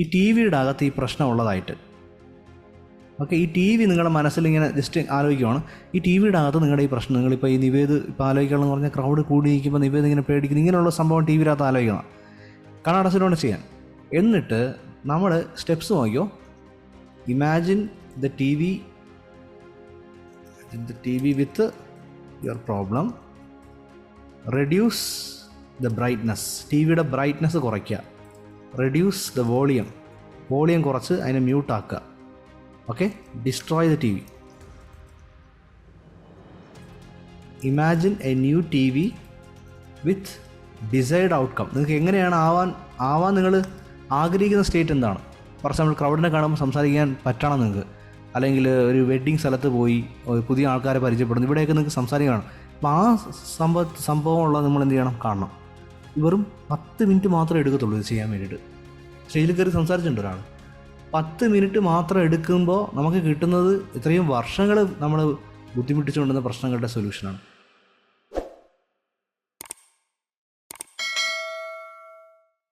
ഈ ടി വിയുടെ അകത്ത് ഈ പ്രശ്നമുള്ളതായിട്ട് ഓക്കെ ഈ ടി വി നിങ്ങളുടെ മനസ്സിൽ ഇങ്ങനെ ജസ്റ്റ് ആലോചിക്കുവാണ്. ഈ ടി വിയുടെ അകത്ത് നിങ്ങളുടെ ഈ പ്രശ്നം നിങ്ങളിപ്പോൾ ഈ നിവേദ് ഇപ്പോൾ ആലോചിക്കണം എന്ന് പറഞ്ഞാൽ ക്രൗഡ് കൂടി നിൽക്കുമ്പോൾ നിവേദ് ഇങ്ങനെ പേടിക്കുന്നു. ഇങ്ങനെയുള്ള സംഭവം ടി വിയുടെ അകത്ത് ആലോചിക്കണം. കണ്ണടച്ചിട്ടുകൊണ്ട് ചെയ്യാൻ. എന്നിട്ട് നമ്മൾ സ്റ്റെപ്സ് നോക്കിയോ imagine the T V the T V with your problem reduce the brightness T വിയുടെ ബ്രൈറ്റ്നസ് കുറയ്ക്കുക. റെഡ്യൂസ് ദ വോളിയം വോളിയം കുറച്ച് അതിനെ മ്യൂട്ടാക്കുക okay destroy the T V imagine a new T V with decide outcome നിങ്ങൾക്ക് എങ്ങനെയാണ് ആവാൻ ആവാൻ നിങ്ങൾ ആഗ്രഹിക്കുന്ന സ്റ്റേറ്റ് എന്താണ്? ഫോർ എക്സാമ്പിൾ ക്രൗഡിനെ കാണുമ്പോൾ സംസാരിക്കാൻ പറ്റണം നിങ്ങൾക്ക്. അല്ലെങ്കിൽ ഒരു വെഡ്ഡിങ് സ്ഥലത്ത് പോയി പുതിയ ആൾക്കാരെ പരിചയപ്പെടുന്നു. ഇവിടെയൊക്കെ നിങ്ങൾക്ക് സംസാരിക്കണം അപ്പോൾ ആ സംഭവ സംഭവമുള്ള നമ്മൾ എന്ത് ചെയ്യണം? കാണണം. വെറും പത്ത് മിനിറ്റ് മാത്രമേ എടുക്കത്തുള്ളൂ ഇത് ചെയ്യാൻ വേണ്ടിയിട്ട്. സ്റ്റേജിൽ കയറി സംസാരിച്ചിട്ടുണ്ട് ഒരാൾ. പത്ത് മിനിറ്റ് മാത്രം എടുക്കുമ്പോൾ നമുക്ക് കിട്ടുന്നത് ഇത്രയും വർഷങ്ങൾ നമ്മൾ ബുദ്ധിമുട്ടിച്ചുകൊണ്ടിരുന്ന പ്രശ്നങ്ങളുടെ സൊല്യൂഷനാണ്